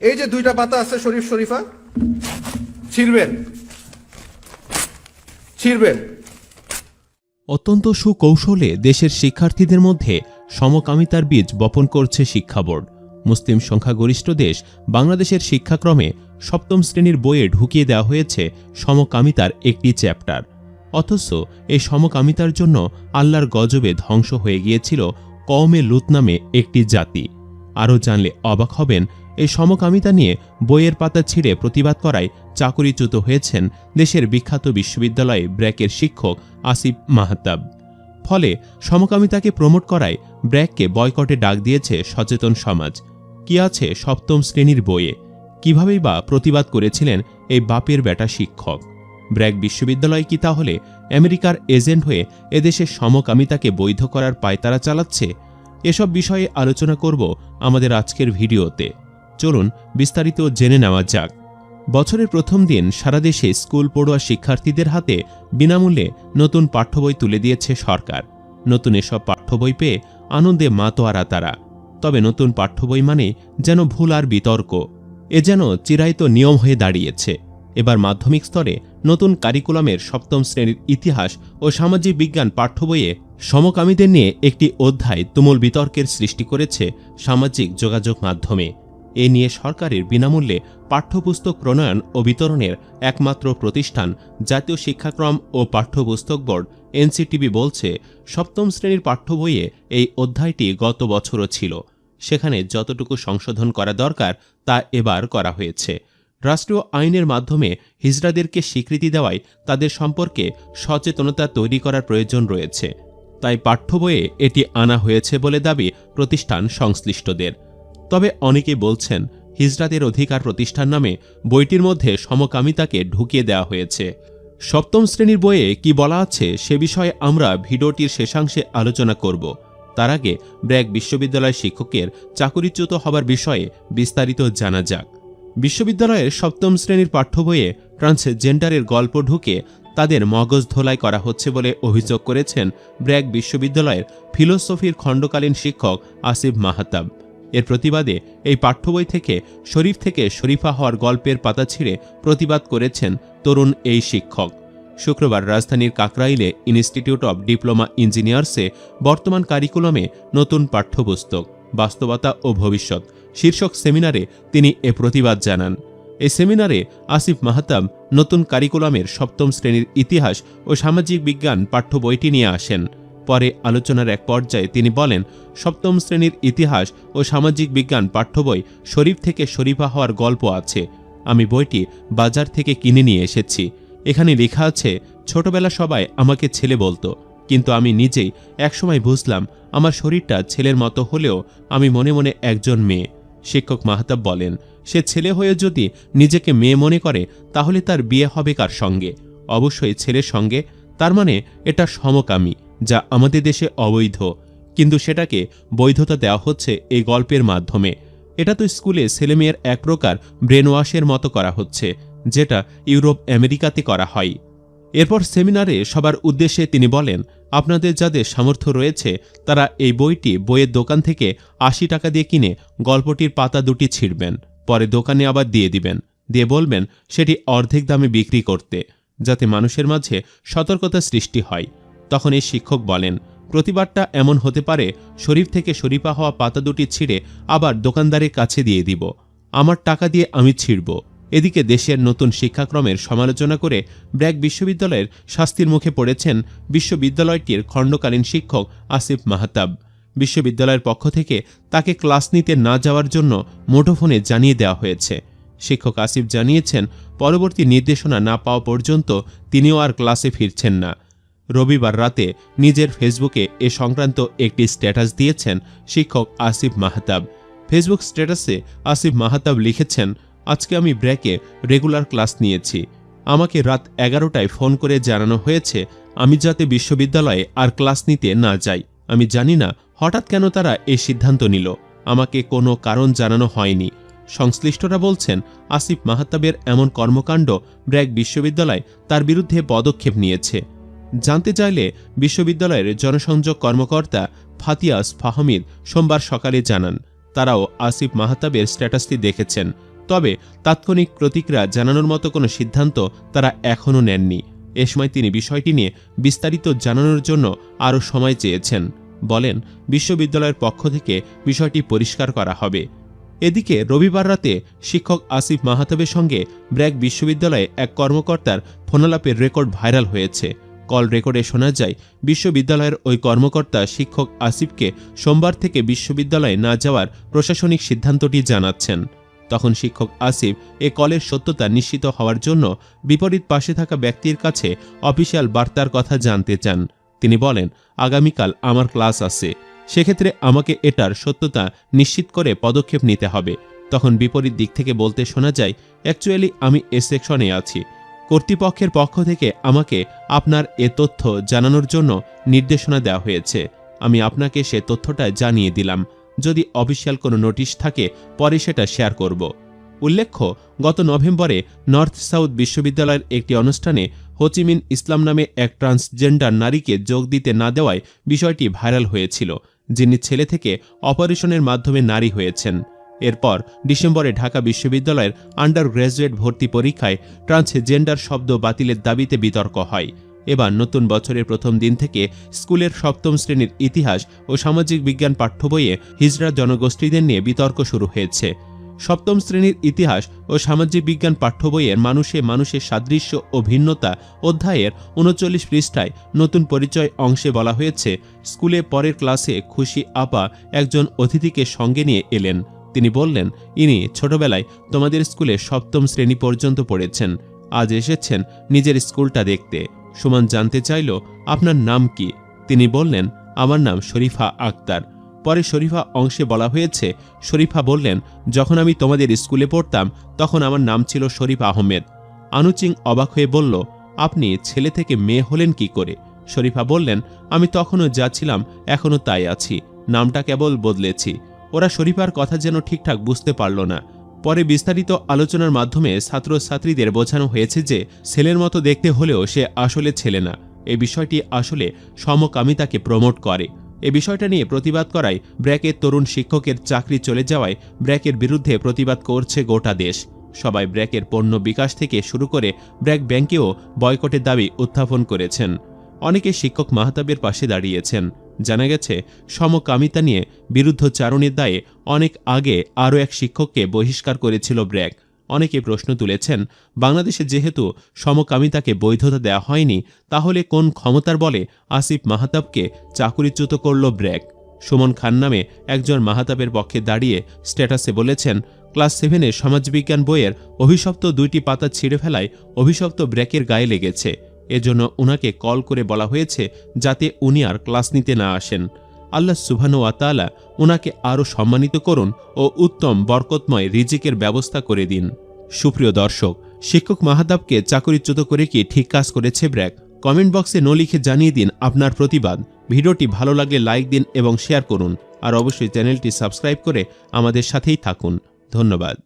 এই যে দুইটা পাতা আছে শরীফ শরীফা, ছিড়বেন ছিড়বেন। অত্যন্ত সুকৌশলে দেশের শিক্ষার্থীদের মধ্যে সমকামিতার বীজ বপন করছে শিক্ষা বোর্ড। মুসলিম সংখ্যাগরিষ্ঠ দেশ বাংলাদেশের শিক্ষাক্রমে সপ্তম শ্রেণির বইয়ে ঢুকিয়ে দেওয়া হয়েছে সমকামিতার একটি চ্যাপ্টার। অথচ এই সমকামিতার জন্য আল্লাহর গজবে ধ্বংস হয়ে গিয়েছিল কওমে লুত নামে একটি জাতি। আরও জানলে অবাক হবেন এই সমকামিতা নিয়ে বইয়ের পাতা ছিঁড়ে প্রতিবাদ করায় চাকরিচ্যুত হয়েছেন দেশের বিখ্যাত বিশ্ববিদ্যালয়ে ব্র্যাকের শিক্ষক আসিফ মাহতাব। ফলে সমকামিতাকে প্রমোট করায় ব্র্যাককে বয়কটে ডাক দিয়েছে সচেতন সমাজ। কি আছে সপ্তম শ্রেণির বইয়ে? কিভাবেই বা প্রতিবাদ করেছিলেন এই বাপের বেটা শিক্ষক? ব্র্যাক বিশ্ববিদ্যালয় কি তাহলে আমেরিকার এজেন্ট হয়ে এদেশের সমকামিতাকে বৈধ করার পায়তারা চালাচ্ছে? এসব বিষয়ে আলোচনা করব আমাদের আজকের ভিডিওতে। চলুন বিস্তারিত জেনে নেওয়া যাক। বছরের প্রথম দিন সারা দেশে স্কুল পড়ুয়া শিক্ষার্থীদের হাতে বিনামূল্যে নতুন পাঠ্যবই তুলে দিয়েছে সরকার। নতুন এসব পাঠ্যবই পেয়ে আনন্দে মাতোয়ারা তারা। তবে নতুন পাঠ্যবই মানে যেন ভুল আর বিতর্ক। এ যেন চিরায়ত নিয়ম হয়ে দাঁড়িয়েছে। এবার মাধ্যমিক স্তরে নতুন কারিকুলামের সপ্তম শ্রেণির ইতিহাস ও সামাজিক বিজ্ঞান পাঠ্য বইয়ে সমকামীদের নিয়ে একটি অধ্যায় তুমুল বিতর্কের সৃষ্টি করেছে সামাজিক যোগাযোগ মাধ্যমে। এ নিয়ে সরকারের বিনামূল্যে পাঠ্যপুস্তক প্রণয়ন ও বিতরণের একমাত্র প্রতিষ্ঠান, জাতীয় শিক্ষাক্রম ও পাঠ্যপুস্তক বোর্ড এনসিটিবি বলছে, সপ্তম শ্রেণির পাঠ্য বইয়ে এই অধ্যায়টি গত বছরও ছিল। সেখানে যতটুকু সংশোধন করা দরকার তা এবার করা হয়েছে। রাষ্ট্রীয় আইনের মাধ্যমে হিজড়াদেরকে স্বীকৃতি দেওয়ায় তাদের সম্পর্কে সচেতনতা তৈরি করার প্রয়োজন রয়েছে। তাই পাঠ্য বইয়ে এটি আনা হয়েছে বলে দাবি প্রতিষ্ঠান সংশ্লিষ্টদের। তবে অনেকে বলছেন, হিজরাতের অধিকার প্রতিষ্ঠান নামে বইটির মধ্যে সমকামিতাকে ঢুকিয়ে দেওয়া হয়েছে। সপ্তম শ্রেণির বইয়ে কি বলা আছে সে বিষয়ে আমরা ভিডিওটির শেষাংশে আলোচনা করব। তার আগে ব্র্যাক বিশ্ববিদ্যালয় শিক্ষকের চাকরিচ্যুত হবার বিষয়ে বিস্তারিত জানা যাক। বিশ্ববিদ্যালয়ের সপ্তম শ্রেণির পাঠ্য বইয়ে ট্রান্সজেন্ডারের গল্প ঢুকে তাদের মগজ ধোলাই করা হচ্ছে বলে অভিযোগ করেছেন ব্র্যাক বিশ্ববিদ্যালয়ের ফিলোসফির খণ্ডকালীন শিক্ষক আসিফ মাহাতাব। এর প্রতিবাদে এই পাঠ্য বই থেকে শরীফ থেকে শরীফা হওয়ার গল্পের পাতা ছিঁড়ে প্রতিবাদ করেছেন তরুণ এই শিক্ষক। শুক্রবার রাজধানীর কাকরাইলে ইনস্টিটিউট অব ডিপ্লোমা ইঞ্জিনিয়ার্সে বর্তমান কারিকুলামে নতুন পাঠ্যপুস্তক, বাস্তবতা ও ভবিষ্যৎ শীর্ষক সেমিনারে তিনি এ প্রতিবাদ জানান। এই সেমিনারে আসিফ মাহতাব নতুন কারিকুলামের সপ্তম শ্রেণির ইতিহাস ও সামাজিক বিজ্ঞান পাঠ্য বইটি নিয়ে আসেন। পরে আলোচনার এক পর্যায়ে তিনি বলেন, সপ্তম শ্রেণির ইতিহাস ও সামাজিক বিজ্ঞান পাঠ্য বই শরীফ থেকে শরীফা হওয়ার গল্প আছে। আমি বইটি বাজার থেকে কিনে নিয়ে এসেছি। এখানে লেখা আছে, ছোটবেলা সবাই আমাকে ছেলে বলতো, কিন্তু আমি নিজেই একসময় বুঝলাম আমার শরীরটা ছেলের মতো হলেও আমি মনে মনে একজন মেয়ে। শিক্ষক মাহতাব বলেন, সে ছেলে হয়ে যদি নিজেকে মেয়ে মনে করে, তাহলে তার বিয়ে হবে কার সঙ্গে? অবশ্যই ছেলের সঙ্গে। তার মানে এটা সমকামী। যা আমাদের দেশে অবৈধ। কিন্তু সেটাকে বৈধতা দেওয়া হচ্ছে এই গল্পের মাধ্যমে। এটা তো স্কুলে ছেলেমেয়ের এক প্রকার ব্রেন ওয়াশের মতো করা হচ্ছে, যেটা ইউরোপ আমেরিকাতে করা হয়। এরপর সেমিনারে সবার উদ্দেশ্যে তিনি বলেন, আপনাদের যাদের সামর্থ্য রয়েছে, তারা এই বইটি বইয়ের দোকান থেকে আশি টাকা দিয়ে কিনে গল্পটির পাতা দুটি ছিঁড়বেন, পরে দোকানে আবার দিয়ে দিবেন। দিয়ে বলবেন, সেটি অর্ধেক দামে বিক্রি করতে, যাতে মানুষের মাঝে সতর্কতা সৃষ্টি হয়। তখন এই শিক্ষক বলেন প্রতিবাদটা এমন হতে পারে, শরীফ থেকে শরীফা হওয়া পাতা দুটি ছিঁড়ে আবার দোকানদারের কাছে দিয়ে দিব। আমার টাকা দিয়ে আমি ছিঁড়ব। এদিকে দেশের নতুন শিক্ষাক্রমের সমালোচনা করে ব্র্যাক বিশ্ববিদ্যালয়ের শাস্তির মুখে পড়েছেন বিশ্ববিদ্যালয়টির খণ্ডকালীন শিক্ষক আসিফ মাহতাব। বিশ্ববিদ্যালয়ের পক্ষ থেকে তাকে ক্লাস নিতে না যাওয়ার জন্য মুঠোফোনে জানিয়ে দেওয়া হয়েছে। শিক্ষক আসিফ জানিয়েছেন, পরবর্তী নির্দেশনা না পাওয়া পর্যন্ত তিনিও আর ক্লাসে ফিরছেন না। রবিবার রাতে নিজের ফেসবুকে এ সংক্রান্ত একটি স্ট্যাটাস দিয়েছেন শিক্ষক আসিফ মাহতাব। ফেসবুক স্ট্যাটাসে আসিফ মাহতাব লিখেছেন, আজকে আমি ব্র্যাকে রেগুলার ক্লাস নিয়েছি। আমাকে রাত এগারোটায় ফোন করে জানানো হয়েছে, আমি যাতে বিশ্ববিদ্যালয়ে আর ক্লাস নিতে না যাই। আমি জানি না হঠাৎ কেন তারা এই সিদ্ধান্ত নিল। আমাকে কোনো কারণ জানানো হয়নি। সংশ্লিষ্টরা বলছেন, আসিফ মাহাতাবের এমন কর্মকাণ্ড ব্র্যাক বিশ্ববিদ্যালয় তার বিরুদ্ধে পদক্ষেপ নিয়েছে। জানতে চাইলে বিশ্ববিদ্যালয়ের জনসংযোগ কর্মকর্তা ফাতিয়াস ফাহমিদ সোমবার সকালে জানান, তারাও আসিফ মাহতাবের স্ট্যাটাসটি দেখেছেন, তবে তাৎক্ষণিক প্রতিক্রিয়া জানানোর মতো কোনো সিদ্ধান্ত তারা এখনও নেননি। এ সময় তিনি বিষয়টি নিয়ে বিস্তারিত জানানোর জন্য আরও সময় চেয়েছেন। বলেন, বিশ্ববিদ্যালয়ের পক্ষ থেকে বিষয়টি পরিষ্কার করা হবে। এদিকে রবিবার রাতে শিক্ষক আসিফ মাহাতাবের সঙ্গে ব্র্যাক বিশ্ববিদ্যালয়ে এক কর্মকর্তার ফোনালাপের রেকর্ড ভাইরাল হয়েছে। কল রেকর্ডে শোনা যায়, বিশ্ববিদ্যালয়ের ওই কর্মকর্তা শিক্ষক আসিফকে সোমবার থেকে বিশ্ববিদ্যালয়ে না যাওয়ার প্রশাসনিক সিদ্ধান্তটি জানাচ্ছেন। তখন শিক্ষক আসিফ এ কলের সত্যতা নিশ্চিত হওয়ার জন্য বিপরীত পাশে থাকা ব্যক্তির কাছে অফিসিয়াল বার্তার কথা জানতে চান। তিনি বলেন, আগামীকাল আমার ক্লাস আছে। সেক্ষেত্রে আমাকে এটার সত্যতা নিশ্চিত করে পদক্ষেপ নিতে হবে। তখন বিপরীত দিক থেকে বলতে শোনা যায়, অ্যাকচুয়ালি আমি এ সেকশনে আছি। কর্তৃপক্ষের পক্ষ থেকে আমাকে আপনার এ তথ্য জানানোর জন্য নির্দেশনা দেওয়া হয়েছে। আমি আপনাকে সে তথ্যটা জানিয়ে দিলাম। যদি অফিসিয়াল কোনো নোটিশ থাকে, পরে সেটা শেয়ার করব। উল্লেখ্য, গত নভেম্বরে নর্থ সাউথ বিশ্ববিদ্যালয়ের একটি অনুষ্ঠানে হোচিমিন ইসলাম নামে এক ট্রান্সজেন্ডার নারীকে যোগ দিতে না দেওয়ায় বিষয়টি ভাইরাল হয়েছিল, যিনি ছেলে থেকে অপারেশনের মাধ্যমে নারী হয়েছেন। এরপর ডিসেম্বরে ঢাকা বিশ্ববিদ্যালয়ের আন্ডার গ্র্যাজুয়েট ভর্তি পরীক্ষায় ট্রান্সজেন্ডার শব্দ বাতিলের দাবিতে বিতর্ক হয়। এবার নতুন বছরের প্রথম দিন থেকে স্কুলের সপ্তম শ্রেণির ইতিহাস ও সামাজিক বিজ্ঞান পাঠ্য বইয়ে হিজড়া জনগোষ্ঠীদের নিয়ে বিতর্ক শুরু হয়েছে। সপ্তম শ্রেণির ইতিহাস ও সামাজিক বিজ্ঞান পাঠ্য বইয়ের মানুষে মানুষের সাদৃশ্য ও ভিন্নতা অধ্যায়ের উনচল্লিশ পৃষ্ঠায় নতুন পরিচয় অংশে বলা হয়েছে, স্কুলে পরের ক্লাসে খুশি আপা একজন অতিথিকে সঙ্গে নিয়ে এলেন। তিনি বললেন, ইনি ছোটবেলায় তোমাদের স্কুলে সপ্তম শ্রেণি পর্যন্ত পড়েছেন। আজ এসেছেন নিজের স্কুলটা দেখতে। সুমন জানতে চাইল, আপনার নাম কি? তিনি বললেন, আমার নাম শরীফা আক্তার। পরে শরীফা অংশে বলা হয়েছে, শরীফা বললেন, যখন আমি তোমাদের স্কুলে পড়তাম, তখন আমার নাম ছিল শরীফ আহমেদ। আনুচিং অবাক হয়ে বলল, আপনি ছেলে থেকে মেয়ে হলেন কি করে? শরীফা বললেন, আমি তখনও যা ছিলাম, এখনও তাই আছি। নামটা কেবল বদলেছি। ওরা শরীফার কথা যেন ঠিকঠাক বুঝতে পারল না। পরে বিস্তারিত আলোচনার মাধ্যমে ছাত্রছাত্রীদের বোঝানো হয়েছে যে, ছেলের মতো দেখতে হলেও সে আসলে ছেলে না। এ বিষয়টি আসলে সমকামিতাকে প্রমোট করে। এ বিষয়টা নিয়ে প্রতিবাদ করায় ব্র্যাকের তরুণ শিক্ষকের চাকরি চলে যাওয়ায় ব্র্যাকের বিরুদ্ধে প্রতিবাদ করছে গোটা দেশ। সবাই ব্র্যাকের পণ্য বিকাশ থেকে শুরু করে ব্র্যাক ব্যাংকেও বয়কটের দাবি উত্থাপন করেছেন। অনেকে শিক্ষক মাহতাবের পাশে দাঁড়িয়েছেন। জানা গেছে, সমকামিতা নিয়ে বিরুদ্ধচারণের দায়ে অনেক আগে আরও এক শিক্ষককে বহিষ্কার করেছিল ব্র্যাক। অনেকে প্রশ্ন তুলেছেন, বাংলাদেশে যেহেতু সমকামিতাকে বৈধতা দেওয়া হয়নি, তাহলে কোন ক্ষমতার বলে আসিফ মাহাতাবকে চাকুরিচ্যুত করল ব্র্যাক? সুমন খান নামে একজন মাহাতাবের পক্ষে দাঁড়িয়ে স্ট্যাটাসে বলেছেন, ক্লাস সেভেনে সমাজবিজ্ঞান বইয়ের অভিশপ্ত দুইটি পাতা ছিঁড়ে ফেলায় অভিশপ্ত ব্র্যাকের গায়ে লেগেছে। এজন্য উনাকে কল করে বলা হয়েছে যাতে উনি আর ক্লাস নিতে না আসেন। আল্লাহ সুবহানু আতালা ওনাকে আরও সম্মানিত করুন ও উত্তম, বরকতময় রিজিকের ব্যবস্থা করে দিন। সুপ্রিয় দর্শক, শিক্ষক মাহাদাবকে চাকরিচ্যুত করে কি ঠিক কাজ করেছে ব্র্যাক? কমেন্ট বক্সে ন লিখে জানিয়ে দিন আপনার প্রতিবাদ। ভিডিওটি ভালো লাগলে লাইক দিন এবং শেয়ার করুন। আর অবশ্যই চ্যানেলটি সাবস্ক্রাইব করে আমাদের সাথেই থাকুন। ধন্যবাদ।